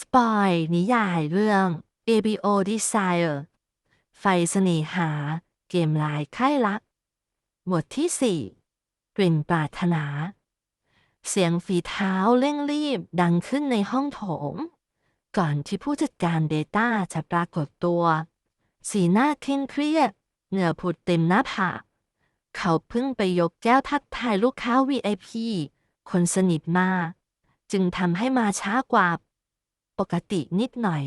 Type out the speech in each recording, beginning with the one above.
สปอยนิยายเรื่อง ABO Desire ไฟเสน่หา เกมลายค่ายรัก บทที่4กลิ่นปรารถนา เสียงฝีเท้าเร่งรีบดังขึ้นในห้องโถง ก่อนที่ผู้จัดการเดต้าจะปรากฏตัว สีหน้าเคร่งเครียด เหงื่อผุดเต็มหน้าผากเขาเพิ่งไปยกแก้วทักทายลูกค้า VIP คนสนิทมา จึงทำให้มาช้ากว่า ปกตินิดหน่อย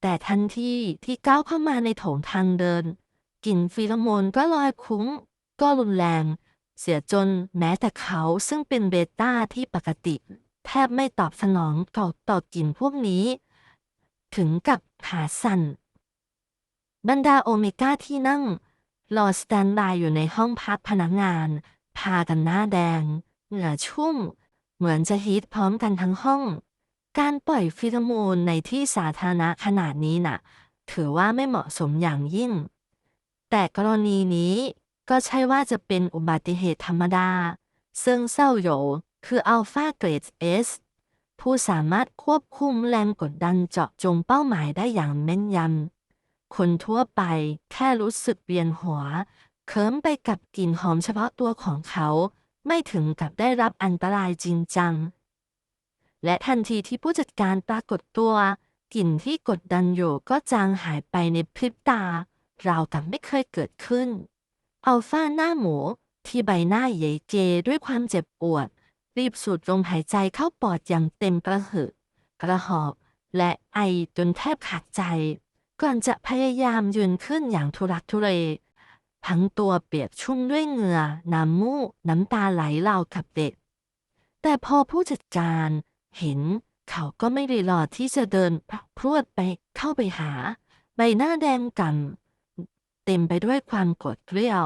แต่ทันทีที่ก้าวเข้ามาในโถงทางเดิน กลิ่นฟีโรโมนก็ลอยคุ้ง ก็รุนแรง เสียจนแม้แต่เขาซึ่งเป็นเบต้าที่ปกติ แทบไม่ตอบสนองต่อต่อกลิ่นพวกนี้ ถึงกับขาสั่น บรรดาโอเมก้าที่นั่ง รอสแตนบายอยู่ในห้องพักพนักงาน พากันหน้าแดง เหงื่อชุ่ม เหมือนจะฮีทพร้อมกันทั้งห้อง การปล่อยฟีโรโมนในที่สาธารณะขนาดนี้น่ะ ถือว่าไม่เหมาะสมอย่างยิ่ง แต่กรณีนี้ก็ใช่ว่าจะเป็นอุบัติเหตุธรรมดา ซึ่งเซาโหยคืออัลฟาเกรดเอสผู้สามารถควบคุมแรงกดดันเจาะจงเป้าหมายได้อย่างแม่นยำ คนทั่วไปแค่รู้สึกเวียนหัว เคิมไปกับกลิ่นหอมเฉพาะตัวของเขา ไม่ถึงกับได้รับอันตรายจริงจัง และทันทีที่ผู้จัดการปรากฏตัว กลิ่นที่กดดันอยู่ก็จางหายไปในพริบตา ราวกับไม่เคยเกิดขึ้น อัลฟาหน้าหมู ที่ใบหน้าเยเกด้วยความเจ็บปวด รีบสูดลมหายใจเข้าปอดอย่างเต็มกระหึกระหอบและไอจนแทบขาดใจ ก่อนจะพยายามยืนขึ้นอย่างทุรักทุเลทั้งตัวเปียกชุ่มด้วยเหงื่อ น้ำมูก น้ำตาไหลราวกับเด็ก แต่พอผู้จัดการ เห็น เขาก็ไม่รีรอที่จะเดินพรวดไปเข้าไปหา ใบหน้าแดงกำเต็มไปด้วยความกรธเกรี้ยว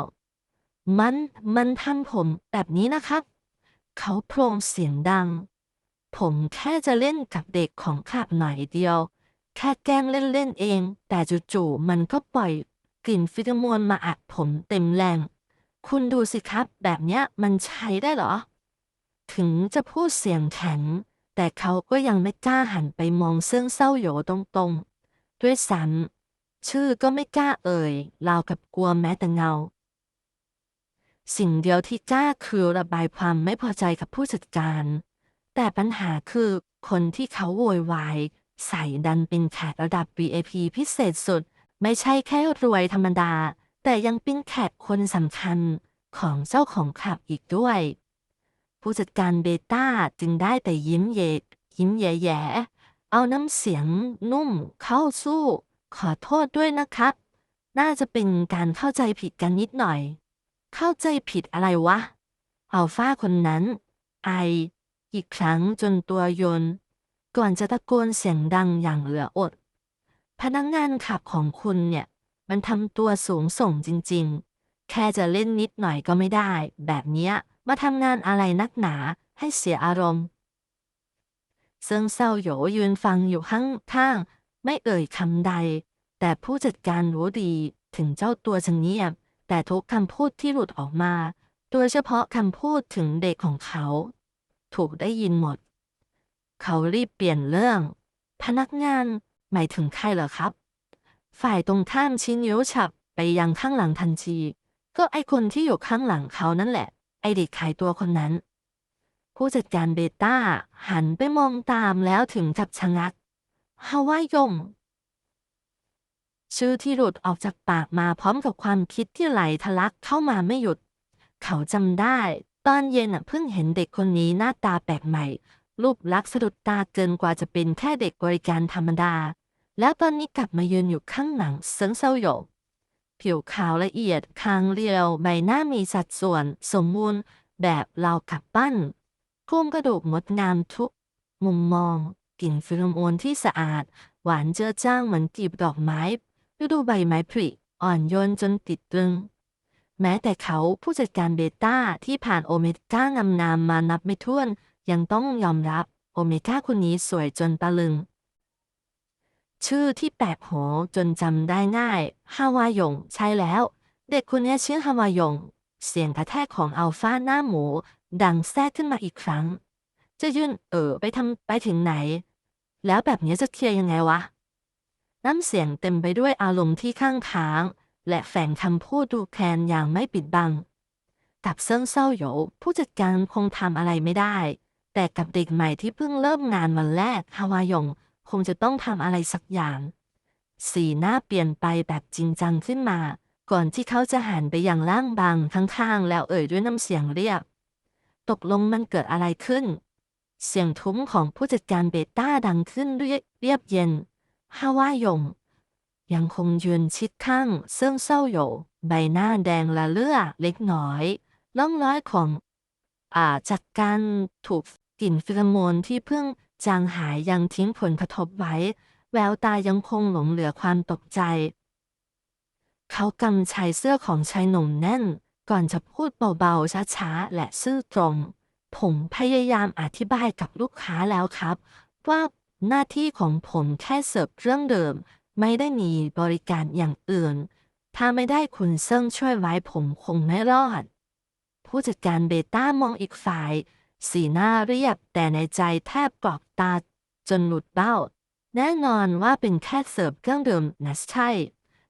มันมันทำผมแบบนี้นะครับเขาโพรงเสียงดัง ผมแค่จะเล่นกับเด็กของข้าหน่อยเดียว แค่แกล้งเล่นๆเอง แต่จู่ๆมันก็ปล่อยกลิ่นฟิโรโมนมาอัดผมเต็มแรง คุณดูสิครับ แบบเนี้ยมันใช้ได้เหรอ ถึงจะพูดเสียงแข็ง แต่เขาก็ยังไม่กล้าหันไปมองเสื้องเศร้าโหยตรงๆ ด้วยซ้ำชื่อก็ไม่กล้าเอ่ยราวกับกลัวแม้แต่เงา สิ่งเดียวที่กล้าคือระบายความไม่พอใจกับผู้จัดการ แต่ปัญหาคือคนที่เขาโวยวายใส่ดันเป็นแขกระดับ VIP พิเศษสุด ไม่ใช่แค่รวยธรรมดา แต่ยังเป็นแขกคนสำคัญของเจ้าของคลับอีกด้วย ผู้จัดการเบต้าจึงได้แต่ยิ้มเยกยิ้มแย่ๆเอาน้ำเสียงนุ่มเข้าสู้ ขอโทษด้วยนะครับ น่าจะเป็นการเข้าใจผิดกันนิดหน่อย เข้าใจผิดอะไรวะ อัลฟาคนนั้น ไอ อีกครั้งจนตัวโยน ก่อนจะตะโกนเสียงดังอย่างเหลืออด พนักงงานขับของคุณเนี่ย มันทำตัวสูงส่งจริงๆ แค่จะเล่นนิดหน่อยก็ไม่ได้ แบบเนี้ย มาทำงานอะไรนักหนาให้เสียอารมณ์ซึ่งเซาโหยยืนฟังอยู่ข้างๆไม่เอ่ยคำใด แต่ผู้จัดการรู้ดีถึงเจ้าตัวจะเงียบ แต่ทุกคำพูดที่หลุดออกมา โดยเฉพาะคำพูดถึงเด็กของเขา ถูกได้ยินหมด เขารีบเปลี่ยนเรื่อง พนักงานหมายถึงใครเหรอครับ ฝ่ายตรงข้ามชิ้นนิ้วฉับไปยังข้างหลังทันที ก็ไอคนที่อยู่ข้างหลังเขานั่นแหละ ไอเด็กขายตัวคนนั้น ผู้จัดการเบต้า หันไปมองตามแล้วถึงกับชะงักฮาวายงชื่อที่หลุดออกจากปากมาพร้อมกับความคิดที่ไหลทะลักเข้ามาไม่หยุด เขาจำได้ ตอนเย็นเพิ่งเห็นเด็กคนนี้หน้าตาแปลกใหม่ รูปลักษณ์สะดุดตาเกินกว่าจะเป็นแค่เด็กบริการธรรมดา แล้วตอนนี้กลับมายืนอยู่ข้างหลังเซิงเซาโหยก ผิวขาวละเอียดคางเรียวใบหน้ามีสัดส่วนสมบูรณ์แบบเรากับปั้นโครงกระดูกงดงามทุก มุมมอง กลิ่นฟิโรโมนที่สะอาด หวานเจือจ้างเหมือนกลีบดอกไม้ฤดูใบไม้ผลิอ่อนโยนจนติดตรึง แม้แต่เขาผู้จัดการเบต้าที่ผ่านโอเมก้างามนามมานับไม่ถ้วน ยังต้องยอมรับโอเมก้าคนนี้สวยจนตะลึง ชื่อที่แปลกโหจนจำได้ง่ายฮาวายง ใช่แล้ว เด็กคนนี้ชื่อฮาวายง เสียงกระแทกของอัลฟาหน้าหมู ดังแทรกขึ้นมาอีกครั้ง จะยื่นเออไปทำไปถึงไหน แล้วแบบนี้จะเคลียร์ยังไงวะ น้ำเสียงเต็มไปด้วยอารมณ์ที่ข้างค้าง และแฝงคำพูดดูแคลนอย่างไม่ปิดบัง กับเซิงเศร้าโหยผู้จัดการคงทำอะไรไม่ได้ แต่กับเด็กใหม่ที่เพิ่งเริ่มงานวันแรกฮาวายง คงจะต้องทำอะไรสักอย่าง สีหน้าเปลี่ยนไปแบบจริงจังขึ้นมา ก่อนที่เขาจะหันไปยังร่างบางข้างๆ แล้วเอ่ยด้วยน้ำเสียงเรียบ ตกลงมันเกิดอะไรขึ้น เสียงทุ้มของผู้จัดการเบต้าดังขึ้นด้วยเรียบเย็นฮาวายง ยังคงยืนชิดข้างเซิ่งเศร้าโหยใบหน้าแดงละเลือเล็กน้อยร่องรอยของ อ่าจากการถูกกลิ่นฟิโรโมนที่เพิ่ง จางหายยังทิ้งผลกระทบไว้ แววตายังคงหลงเหลือความตกใจ เขากำชายเสื้อของชายหนุ่มแน่น ก่อนจะพูดเบาๆช้าๆและซื่อตรง ผมพยายามอธิบายกับลูกค้าแล้วครับ ว่าหน้าที่ของผมแค่เสิร์ฟเรื่องเดื่มไม่ได้มีบริการอย่างอื่น ถ้าไม่ได้คุณเซิ่งช่วยไว้ผมคงไม่รอด ผู้จัดการเบต้ามองอีกฝ่าย สีหน้าเรียบแต่ในใจแทบกรอกตา จนหลุดเบ้า แน่นอนว่าเป็นแค่เสิร์ฟเครื่องดื่มนะใช่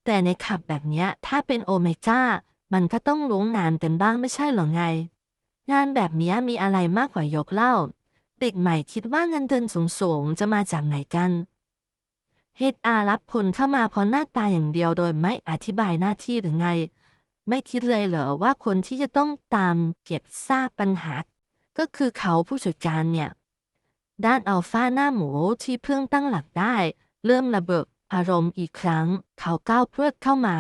แต่ในขับแบบเนี้ยถ้าเป็นโอเมก้า มันก็ต้องรู้งานกันบ้างไม่ใช่หรอไง งานแบบนี้มีอะไรมากกว่ายกเล้าเด็กใหม่คิดว่าเงินเดือนสูงๆจะมาจากไหนกันเฮดอารับผลเข้ามาเพราะหน้าตาอย่างเดียวโดยไม่อธิบายหน้าที่หรือไง ไม่คิดเลยเหรอว่าคนที่จะต้องตามเก็บซากปัญหา ก็คือเขาผู้จัดการเนี่ย ด้านอัลฟาหน้าหมูที่เพิ่งตั้งหลักได้ เริ่มระเบิดอารมณ์อีกครั้ง เขาก้าวเพื่อเข้ามา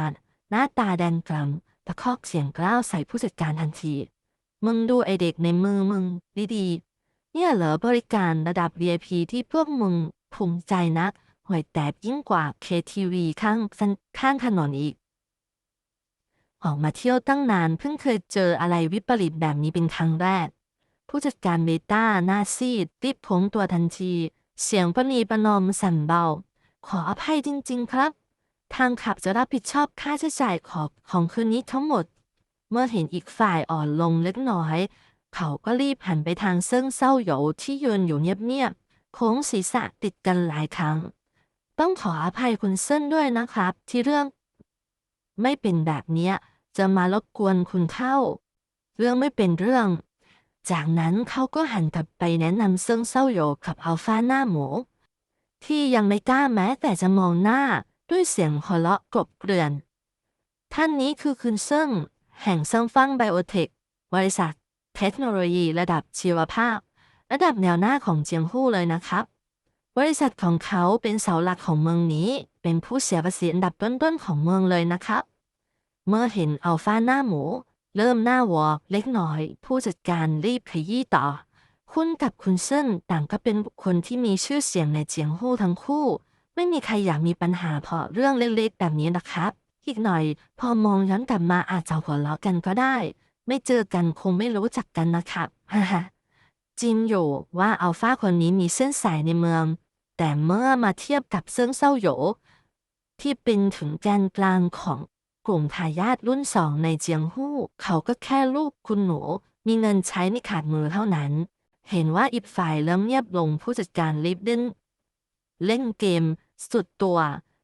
หน้าตาแดงกล่ำตะคอกเสียงกล้าวใส่ผู้จัดการทันที มึงดูไอเด็กในมือมึงดีๆเนี่ยเหรอบริการระดับ VIP ที่พวกมึงภูมิใจนักห่วยแตกยิ่งกว่า KTV ข้างข้างถนนอีก ออกมาเที่ยวตั้งนานเพิ่งเคยเจออะไรวิปริตแบบนี้เป็นครั้งแรก ผู้จัดการเบต้าหน้าซีดรีบโค้งตัวทันที เสียงประนีประนอมสั่นเบา ขออภัยจริง ๆ ครับ ทางขับจะรับผิดชอบค่าใช้จ่ายของของคืนนี้ทั้งหมด เมื่อเห็นอีกฝ่ายอ่อนลงเล็กน้อย เขาก็รีบหันไปทางเซิ่งเศร้าโหยที่ยืนอยู่เงียบๆโค้งศีรษะติดกันหลายครั้ง ต้องขออภัยคุณเซิ่นด้วยนะครับ ที่เรื่อง ไม่เป็นแบบเนี้ยจะมารบกวนคุณเข้า เรื่องไม่เป็นเรื่อง จากนั้นเขาก็หันกลับไปแนะนำเซิ่งเศร้าโยกับอัลฟาหน้าหมู ที่ยังไม่กล้าแม้แต่จะมองหน้าด้วยเสียงหัวเราะกบเกลื่อน ท่านนี้คือคุณเซิ่งแห่งเซิ่งฟังไบโอเทค บริษัท เทคโนโลยีระดับชีวภาพ ระดับแนวหน้าของเจียงฮู้เลยนะครับ บริษัทของเขาเป็นเสาหลักของเมืองนี้ เป็นผู้เสียภาษีอันดับต้นๆของเมืองเลยนะครับ เมื่อเห็นอัลฟาหน้าหมู เริ่มหน้าวอเล็กน้อย ผู้จัดการรีบขยี้ต่อ คุณกับคุณเซินต่างก็เป็นบุคคลที่มีชื่อเสียงในเจียงฮู้ทั้งคู่ ไม่มีใครอยากมีปัญหาเพราะเรื่องเล็กๆแบบนี้นะครับ อีกหน่อย พอมองย้อนกลับมาอาจจะหัวเราะกันก็ได้ ไม่เจอกันคงไม่รู้จักกันนะครับฮ่าฮ่าจริงอยู่ว่าอัลฟาคนนี้มีเส้นสายในเมือง แต่เมื่อมาเทียบกับเซิงเซาโยที่เป็นถึงแกนกลางของ กลุ่มทายาทรุ่นสองในเจียงฮู้ เขาก็แค่ลูกคุณหนู มีเงินใช้ไม่ขาดมือเท่านั้น เห็นว่าอีกฝ่ายเริ่มเงียบลงผู้จัดการรีบเล่นเล่นเกม สุดตัว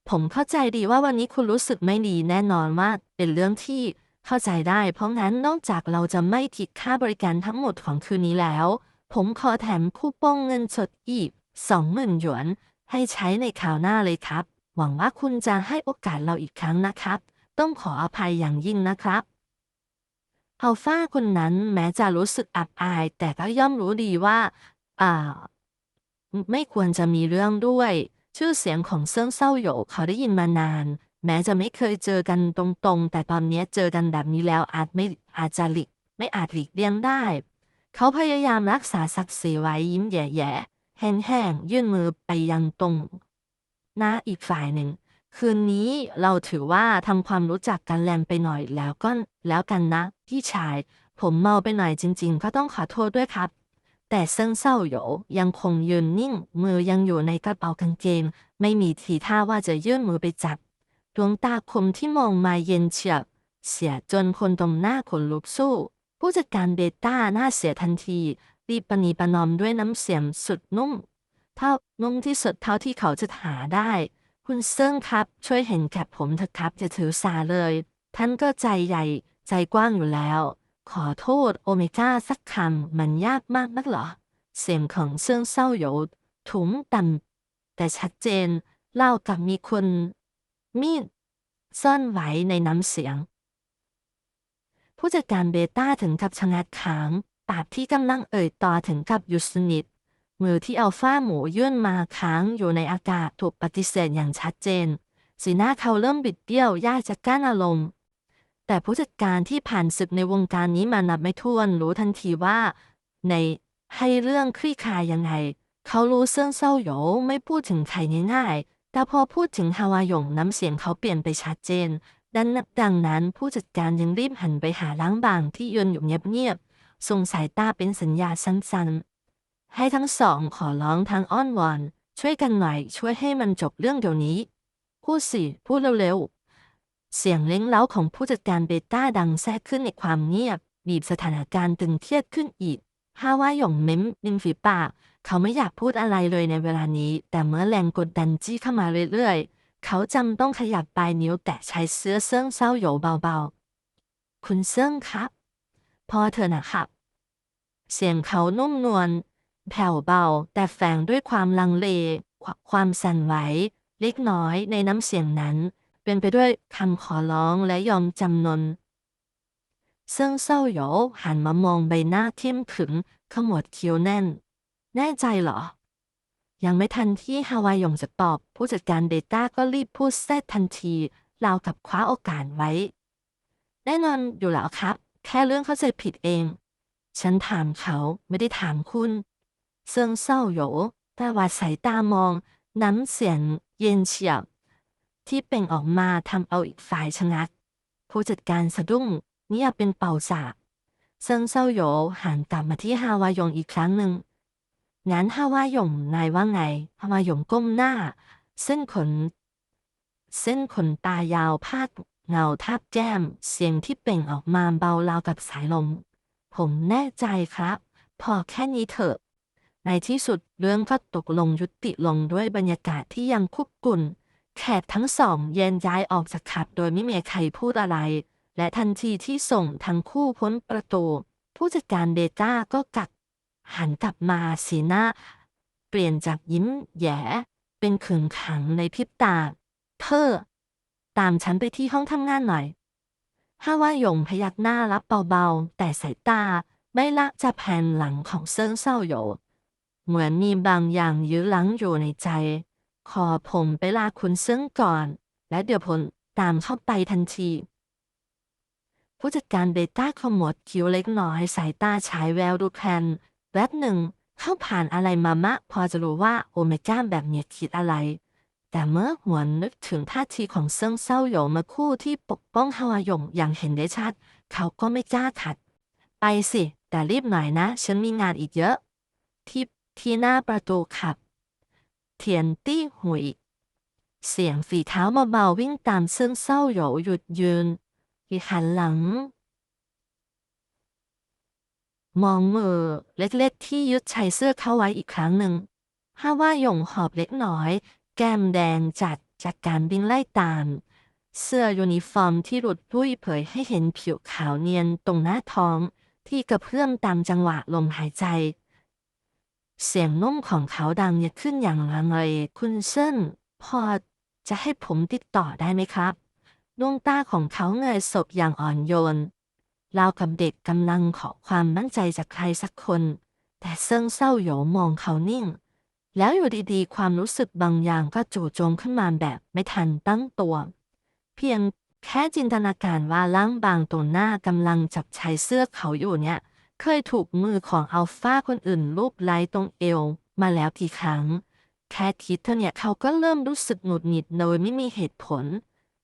ผมเข้าใจดีว่าวันนี้คุณรู้สึกไม่ดีแน่นอนว่าเป็นเรื่องที่เข้าใจได้ เพราะงั้นนอกจากเราจะไม่คิดค่าบริการทั้งหมดของคืนนี้แล้ว ผมขอแถมคูปองเงินสดอีกสองหมื่นหยวน ให้ใช้ในคราวหน้าเลยครับ หวังว่าคุณจะให้โอกาสเราอีกครั้งนะครับ ต้องขออภัยอย่างยิ่งนะครับอัลฟาคนนั้นแม้จะรู้สึกอับอาย แต่ก็ย่อมรู้ดีว่าอ่าไม่ควรจะมีเรื่องด้วย ชื่อเสียงของเซิงเศร้าโหยเขาได้ยินมานาน แม้จะไม่เคยเจอกันตรงๆ แต่ตอนนี้เจอกันแบบนี้แล้วอาจไม่อาจจะหลีกไม่อาจหลีกเลี่ยงได้ เขาพยายามรักษาศักดิ์ศรีไว้ยิ้มแย่ๆแห้งๆยื่นมือไปยังตรงหน้าอีกฝ่ายหนึ่ง คืนนี้เราถือว่าทำความรู้จักกันแรงไปหน่อยแล้วก็แล้วกันนะ พี่ชาย ผมเมาไปหน่อยจริง ๆ ก็ต้องขอโทษด้วยครับ แต่เซิงเศร้าโหยยังคงยืนนิ่ง มือยังอยู่ในกระเป๋ากางเกง ไม่มีทีท่าว่าจะยื่นมือไปจับ ดวงตาคมที่มองมาเย็นเฉียบ เสียจนคนตรงหน้าขนลุกสู้ ผู้จัดการเบต้าหน้าเสียทันทีรีบปณีประนอมด้วยน้ำเสียงสุดนุ่มถ้างงที่สุดเท่าที่เขาจะหาได้ คุณเซิงครับ ช่วยเห็นแก่ผมเถอะครับจะถือสาเลย ท่านก็ใจใหญ่ ใจกว้างอยู่แล้ว ขอโทษโอเมก้าสักคำมันยากมากนักเหรอ เสียงของเซิงเศร้าโยดถุงต่ำแต่ชัดเจนเล่ากับมีคนมีดซ่อนไว้ในน้ำเสียง ผู้จัดการเบต้าถึงกับชะงักค้างปากที่กำลังเอ่ยต่อถึงกับหยุดสนิท มือที่อัลฟาหมูยื่นมาค้างอยู่ในอากาศถูกปฏิเสธอย่างชัดเจน สีหน้าเขาเริ่มบิดเบี้ยวยากจะกั้นอารมณ์ แต่ผู้จัดการที่ผ่านศึกในวงการนี้มานับไม่ถ้วนรู้ทันทีว่า ในให้เรื่องคลี่คลายยังไง เขารู้เสื่องเศร้าโยไม่พูดถึงใครง่ายๆแต่พอพูดถึงฮาวายงน้ำเสียงเขาเปลี่ยนไปชัดเจนดังดังนั้นผู้จัดการยังรีบหันไปหาล้างบางที่ยืนอยู่เงียบๆส่งสายตาเป็นสัญญาสั้นๆ ให้ทั้งสองขอร้องทางอ้อนวอน ช่วยกันหน่อยช่วยให้มันจบเรื่องเดี๋ยวนี้พูดสิพูดเร็วๆ เสียงเล้งเล้าของผู้จัดการเบต้าดังแทรกขึ้นในความเงียบ บีบสถานการณ์ตึงเครียดขึ้นอีกฮาว่าหยงเม้มริมฝีปาก เขาไม่อยากพูดอะไรเลยในเวลานี้ แต่เมื่อแรงกดดันจี้เข้ามาเรื่อยๆ เขาจำต้องขยับปลายนิ้วแตะชายเสื้อเซิ่งเศร้าโยเบาๆ คุณเซิ่งครับ พอเถอะนะครับ เสียงเขานุ่มนวล แผ่วเบา แต่แฝงด้วยความลังเล ความสั่นไหวเล็กน้อยในน้ำเสียงนั้น เป็นไปด้วยคำขอร้องและยอมจำนนเซิ่งเศร้าหยหันมามองใบหน้าเข้มขึงขมวดคิ้วแน่น แน่ใจเหรอ ยังไม่ทันที่ฮาวายงจะตอบ ผู้จัดการเดต้าก็รีบพูดแทรกทันทีราวกับคว้าโอกาสไว้ แน่นอนอยู่แล้วครับ แค่เรื่องเข้าใจผิดเอง ฉันถามเขาไม่ได้ถามคุณ ซิงเศร้าโหยแต่ว่าสายตามอง น้ำเสียงเย็นเฉียบ ที่เปล่งออกมาทำเอาอีกฝ่ายชะงัก ผู้จัดการสะดุ้งเงียเป็นเป่าสากเซิงเศร้าโยหันกลับมาที่ฮาวายงอีกครั้งหนึ่งงั้นฮาวายงนายว่าไงฮาวายงก้มหน้า เส้นขน เส้นขนตายาวพาดเงาทับแก้ม เสียงที่เป่งออกมาเบาราวกับสายลม ผมแน่ใจครับ พอแค่นี้เถอะ ในที่สุดเรื่องก็ตกลงยุติลงด้วยบรรยากาศที่ยังคุกกุ่นแขกทั้งสองแยนย้ายออกจากขับโดยไม่มีใครพูดอะไร และทันทีที่ส่งทั้งคู่พ้นประตู ผู้จัดการเดต้าก็กลับหันกลับมาสีหน้า เปลี่ยนจากยิ้มแย่เป็นขึงขังในพริบตา เธอ ตามฉันไปที่ห้องทำงานหน่อยฮาวายงพยักหน้ารับเบาๆ แต่สายตาไม่ละจะแผ่นหลังของเซิงเศร้าโหย เหมือนมีบางอย่างยื้อลังอยู่ในใจ ขอผมไปลาคุณเซิงก่อน และเดี๋ยวผมตามเข้าไปทันที ผู้จัดการเบต้าขมวดคิ้วเล็กน้อยสายตาฉายแววดูแคลนแวบหนึ่งเข้าผ่านอะไรมามะ พอจะรู้ว่าโอเมก้าแบบเนี้ยคิดอะไร แต่เมื่อหวนนึกถึงท่าทีของเซิงเศร้าโหยมาคู่ที่ปกป้องฮาวายงอย่างเห็นได้ชัด เขาก็ไม่กล้าขัด ไปสิ แต่รีบหน่อยนะ ฉันมีงานอีกเยอะ ที่ ที่หน้าประตูขับ เทียนตี้หุย เสียงฝีเท้าเบาๆวิ่งตามเซิงเศร้าโหยหยุดยืนอีหันหลัง มองมือเล็กๆที่ยึดชายเสื้อเข้าไว้อีกครั้งหนึ่งห้าว่าหยงหอบเล็กน้อย แก้มแดงจัดจากการบินไล่ตาม เสื้อยูนิฟอร์มที่หลุดพุ่ยเผยให้เห็นผิวขาวเนียนตรงหน้าท้องที่กระเพื่อมตามจังหวะลมหายใจ เสียงนุ่มของเขาดังเนี่ยขึ้นอย่างลังเลคุณเซินพอจะให้ผมติดต่อได้ไหมครับ ดวงตาของเขาเงยศพอย่างอ่อนโยนราวกับเด็กกำลังขอความมั่นใจจากใครสักคน แต่เซิงเศร้าโยมองเขานิ่ง แล้วอยู่ดีๆ ความรู้สึกบางอย่างก็จู่โจมขึ้นมาแบบไม่ทันตั้งตัว เพียงแค่จินตนาการว่าล่างบางตัวหน้ากำลังจับชายเสื้อเขาอยู่เนี่ย เคยถูกมือของอัลฟาคนอื่นลูบไล้ตรงเอวมาแล้วกี่ครั้ง แค่คิดเท่านี่ยเขาก็เริ่มรู้สึกหงุดหงิดโดยไม่มีเหตุผล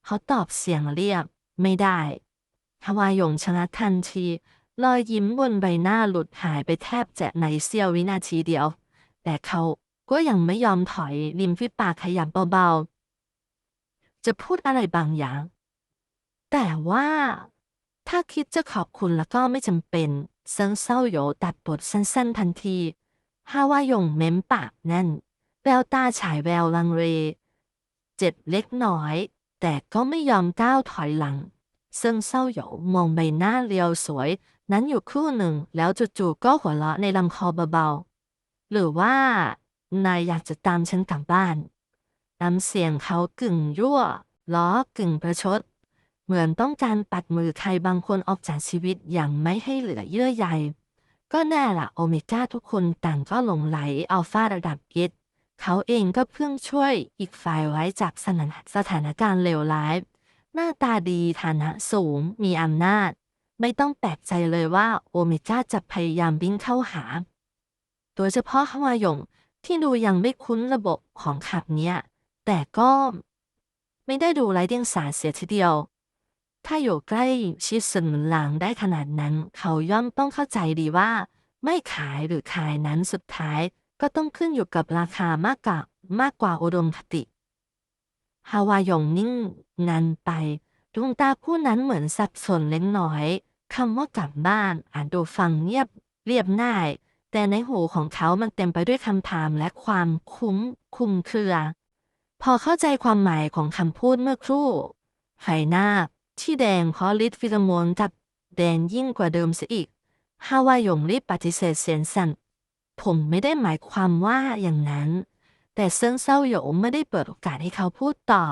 เขาตอบเสียงเรียบไม่ได้ฮาวายงชนะทันที รอยยิ้มบนใบหน้าหลุดหายไปแทบจะในเสี้ยววินาทีเดียว แต่เขาก็ยังไม่ยอมถอยริมฝีปากขยับเบาๆ จะพูดอะไรบางอย่าง แต่ว่าถ้าคิดจะขอบคุณแล้วก็ไม่จำเป็น เซิงเศร้าโหยตัดบทสั้นๆทันทีฮาวายงเม้มปากแน่น แววตาฉายแววลังเลเจ็บเล็กน้อย แต่ก็ไม่ยอมก้าวถอยหลังซึ่งเศร้าหยมองใบหน้าเรียวสวย นั้นอยู่ครู่หนึ่งแล้วจู่ๆก็หัวเราะในลำคอเบาๆ หรือว่านายอยากจะตามฉันกลับบ้านน้ำเสียงเขากึ่งยั่วล้อกึ่งประชด เหมือนต้องการปัดมือใครบางคนออกจากชีวิตอย่างไม่ให้เหลือเยื่อใย ก็แน่ละโอเมก้าทุกคนต่างก็หลงไหลอัลฟาระดับเอสเขาเองก็เพิ่งช่วยอีกฝ่ายไว้จากสถานสถานการณ์เลวร้าย หน้าตาดีฐานะสูงมีอำนาจ ไม่ต้องแปลกใจเลยว่าโอเมก้าจะพยายามวิ่งเข้าหา โดยเฉพาะฮวายงที่ดูยังไม่คุ้นระบบของขับเนี้ย แต่ก็ไม่ได้ดูไร้เดียงสาเสียทีเดียว ถ้าอยู่ใกล้ชิดสนุนหลังได้ขนาดนั้น เขาย่อมต้องเข้าใจดีว่า ไม่ขายหรือขายนั้นสุดท้าย ก็ต้องขึ้นอยู่กับราคามากกว่ามากกว่าอุดมคติฮาวายองนิ่งงันไปดวงตาคู่นั้นเหมือนสับสนเล็กน้อยคำว่ากลับบ้านอ่าจดูฟังเงียบเรียบง่าย แต่ในหูของเขามันเต็มไปด้วยคำถามและความคุ้มคุมเครือ พอเข้าใจความหมายของคำพูดเมื่อครู่ไฟหน้า ที่แดงเพราะฤทธิ์ฟิโรโมนกับแดงยิ่งกว่าเดิมเสียอีกฮาวายงรีบปฏิเสธเสียงสั่น ผมไม่ได้หมายความว่าอย่างนั้น แต่เซิงเศร้าหยงไม่ได้เปิดโอกาสให้เขาพูดต่อ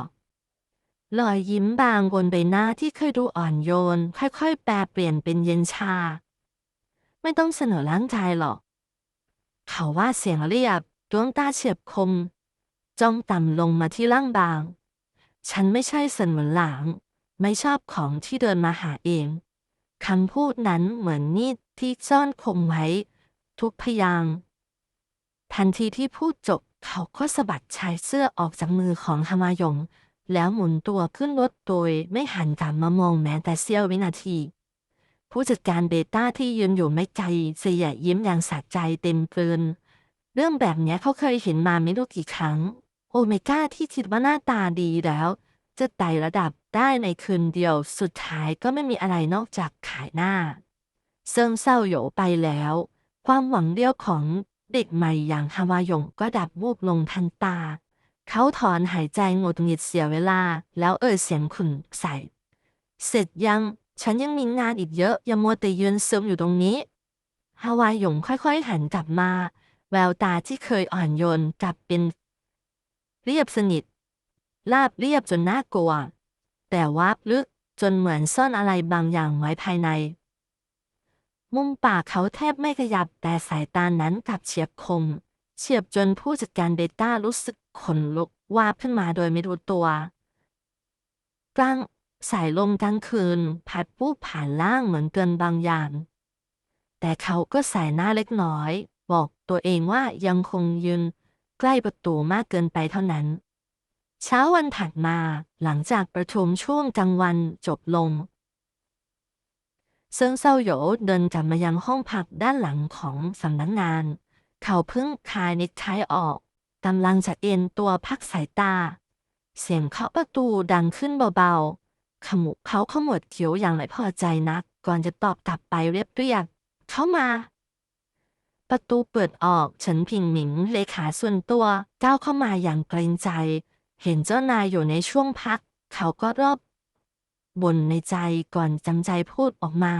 รอยยิ้มบางบนใบหน้าที่เคยดูอ่อนโยน ค่อยๆ แปลเปลี่ยนเป็นเย็นชา ไม่ต้องเสนอร่างกายหรอก เขาว่าเสียงเรียบดวงตาเฉียบคม จ้องต่ำลงมาที่ร่างบาง ฉันไม่ใช่เสนเหมือนหลาง ไม่ชอบของที่เดินมาหาเองคำพูดนั้นเหมือนมีดที่ซ่อนคมไว้ ทุกพยางทันทีที่พูดจบเขาก็สะบัดชายเสื้อออกจากมือของฮามายง แล้วหมุนตัวขึ้นรถโดยไม่หันกลับมามองแม้แต่เสี้ยววินาที ผู้จัดการเบต้าที่ยืนอยู่ไม่ไกลเสียยิ้มอย่างสะใจเต็มเกิน เรื่องแบบนี้เขาเคยเห็นมาไม่รู้กี่ครั้ง โอเมก้าที่คิดว่าหน้าตาดีแล้ว จะไต่ระดับ ได้ในคืนเดียวสุดท้ายก็ไม่มีอะไรนอกจากขายหน้า เซิงเศร้าโหยไปแล้ว ความหวังเดียวของเด็กใหม่อย่างฮาวายงก็ดับวูบลงทันตา เขาถอนหายใจงดหงิดเสียเวลา แล้วเอ่ยเสียงขุ่นใส่ เสร็จยังฉันยังมีงานอีกเยอะ อย่ามัวแต่ยืนซึมอยู่ตรงนี้ฮาวายงค่อยๆหันกลับมา แววตาที่เคยอ่อนโยนกลับเป็น เรียบสนิท ราบเรียบจนน่ากลัว แต่วับลึกจนเหมือนซ่อนอะไรบางอย่างไว้ภายใน มุมปากเขาแทบไม่ขยับแต่สายตานั้นกลับเฉียบคม เฉียบจนผู้จัดการเบต้ารู้สึกขนลุกวาบขึ้นมาโดยไม่รู้ตัว กลางสายลมกลางคืนพัดปูบผ่านล่างเหมือนเตือนบางอย่าง แต่เขาก็สายหน้าเล็กน้อย บอกตัวเองว่ายังคงยืนใกล้ประตูมากเกินไปเท่านั้น เช้าวันถัดมาหลังจากประชุมช่วงกลางวันจบลง เซิงเซาโหยเดินกลับมายังห้องพักด้านหลังของสำนักงงาน เขาเพิ่งคลายนิกไทออกกำลังจะเอ็นตัวพักสายตา เสียงเคาะประตูดังขึ้นเบาๆขมุกเขาขมวดคิ้วอย่างไม่พอใจนัก ก่อนจะตอบกลับไปเรียบเรียบเข้ามา ประตูเปิดออกเฉินผิงหมิงเลขาส่วนตัวก้าวเข้ามาอย่างเกรงใจ เห็นเจ้านายอยู่ในช่วงพัก เขาก็รอบบ่นในใจก่อนจำใจพูดออกมา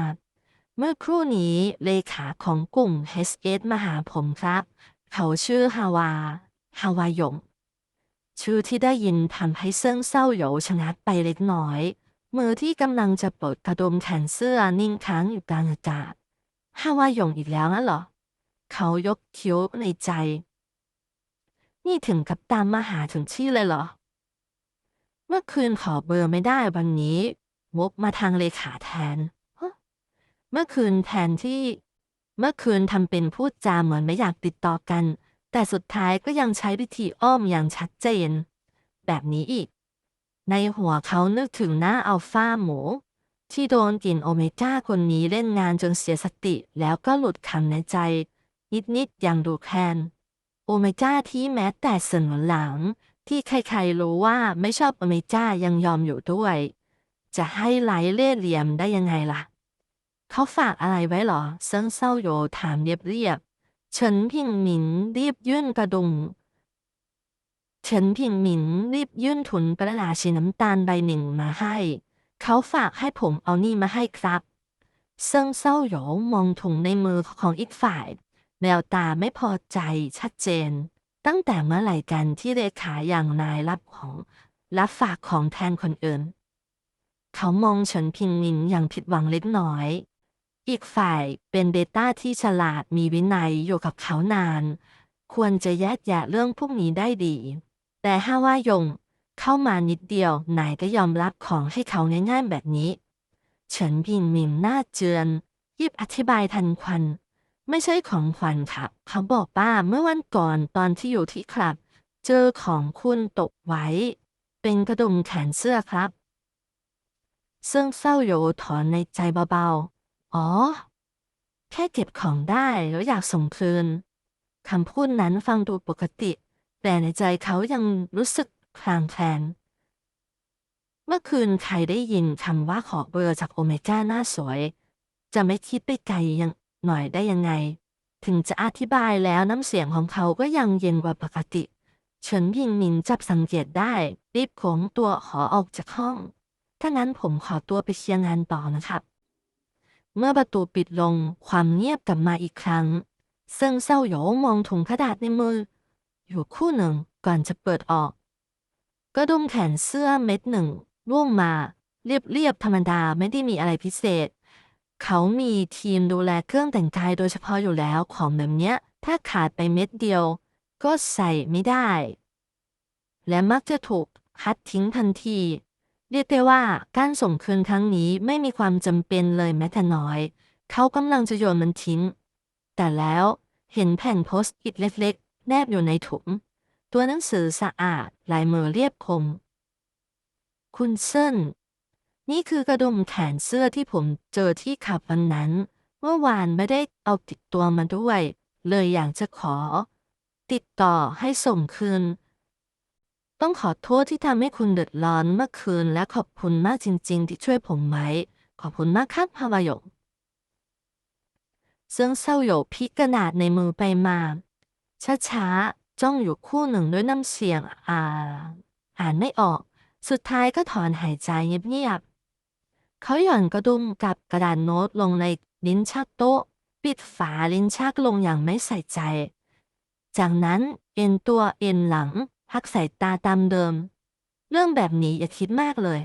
เมื่อครู่นี้เลขาของกลุ่ม HS มาหาผมครับ เขาชื่อฮาวา ฮาวายง ชื่อที่ได้ยินทำให้เซิ่งเศร้าโหยชะงักไปเล็กน้อย มือที่กำลังจะปลดกระดุมแขนเสื้อนิ่งค้างอยู่กลางอากาศฮาวายงอีกแล้วนะเหรอ เขายกคิ้วในใจ นี่ถึงกับตามมาหาถึงที่เลยเหรอ เมื่อคืนขอเบอร์ไม่ได้วันนี้วกมาทางเลขาแทน เมื่อคืนแทนที่ เมื่อคืนทำเป็นพูดจาเหมือนไม่อยากติดต่อกัน แต่สุดท้ายก็ยังใช้วิธีอ้อมอย่างชัดเจน แบบนี้อีก ในหัวเขานึกถึงหน้าอัลฟาหมู ที่โดนกลิ่นโอเมก้าคนนี้เล่นงานจนเสียสติแล้วก็หลุดคำในใจ นิดๆอย่างดูแคลน เมก้าที่แม้แต่สนวนหลัง ที่ใครๆรู้ว่าไม่ชอบโอเมก้ายังยอมอยู่ด้วย จะให้ไหลเล่ห์เหลี่ยมได้ยังไงล่ะ เขาฝากอะไรไว้หรอ เซิงเศร้าโยถามเรียบเรียบๆเฉินพิงหมินรีบยื่นกระดุมเฉินผิงหมินรีบยื่นถุนกระดาษสีน้ำตาลใบหนึ่งมาให้ เขาฝากให้ผมเอานี่มาให้ครับ เซิงเศร้าหยมองถุงในมือของอีกฝ่าย แววตาไม่พอใจชัดเจน ตั้งแต่เมื่อไหร่กันที่เลขาอย่างนายรับของรับฝากของแทนคนอื่น เขามองเฉินพิงมินอย่างผิดหวังเล็กน้อย อีกฝ่ายเป็นเบต้าที่ฉลาดมีวินัยอยู่กับเขานาน ควรจะแยกแยะเรื่องพวกนี้ได้ดี แต่ถ้าว่ายงเข้ามานิดเดียวนายก็ยอมรับของให้เขาง่ายๆแบบนี้ เฉินพิงมินหน้าเจือนยิบอธิบายทันควัน ไม่ใช่ของขวัญครับเขาบอกป้าเมื่อวันก่อนตอนที่อยู่ที่คลับ เจอของคุณตกไว้ เป็นกระดุมแขนเสื้อครับ ซึ่งเศร้าโยถอนในใจเบาๆ อ๋อ แค่เก็บของได้แล้วอยากส่งคืนคำพูดนั้นฟังดูปกติ แต่ในใจเขายังรู้สึกคลางแคลนเมื่อคืนใครได้ยินคำว่าขอเบอร์จากโอเมก้าหน้าสวย จะไม่คิดไปไกลยัง หน่อยได้ยังไง ถึงจะอธิบายแล้วน้ำเสียงของเขาก็ยังเย็นกว่าปกติเฉินพิงหมินจับสังเกตได้ รีบโค้งตัวขอออกจากห้อง ถ้างั้นผมขอตัวไปเคลียร์งานต่อนะครับ เมื่อประตูปิดลงความเงียบกลับมาอีกครั้ง เซิงเศร้าโหยมองถุงกระดาษในมือ อยู่คู่หนึ่งก่อนจะเปิดออก ก็ดุมแขนเสื้อเม็ดหนึ่งร่วงมา เรียบๆธรรมดาไม่ได้มีอะไรพิเศษ เขามีทีมดูแลเครื่องแต่งกายโดยเฉพาะอยู่แล้วของแบบเนี้ย ถ้าขาดไปเม็ดเดียว ก็ใส่ไม่ได้ และมักจะถูกคัดทิ้งทันที เรียกได้ว่าการส่งคืนครั้งนี้ไม่มีความจำเป็นเลยแม้แต่น้อย เขากำลังจะโยนมันทิ้ง แต่แล้วเห็นแผ่นโพสต์อิทเล็กๆ แนบอยู่ในถุง ตัวหนังสือสะอาดลายมือเรียบคม คุณเซิน นี่คือกระดุมแขนเสื้อที่ผมเจอที่ขับวันนั้น เมื่อวานไม่ได้เอาติดตัวมาด้วย เลยอยากจะขอ ติดต่อให้ส่งคืน ต้องขอโทษที่ทำให้คุณเดือดร้อนเมื่อคืนและขอบคุณมากจริง ๆ ที่ช่วยผมไว้ ขอบคุณมากครับฮาวายกเซิงเศร้าโยพิกกระดาษในมือไปมาช้าๆจ้องอยู่คู่หนึ่งด้วยน้ำเสียงอ่าอ่านไม่ออก สุดท้ายก็ถอนหายใจเงียบๆ เขาหย่อนกระดุมกับกระดาษโน้ตลงในลิ้นชักโต๊ะ ปิดฝาลิ้นชักลงอย่างไม่ใส่ใจ จากนั้นเอ็นตัวเอ็นหลัง พักสายตาตามเดิม เรื่องแบบนี้อย่าคิดมากเลย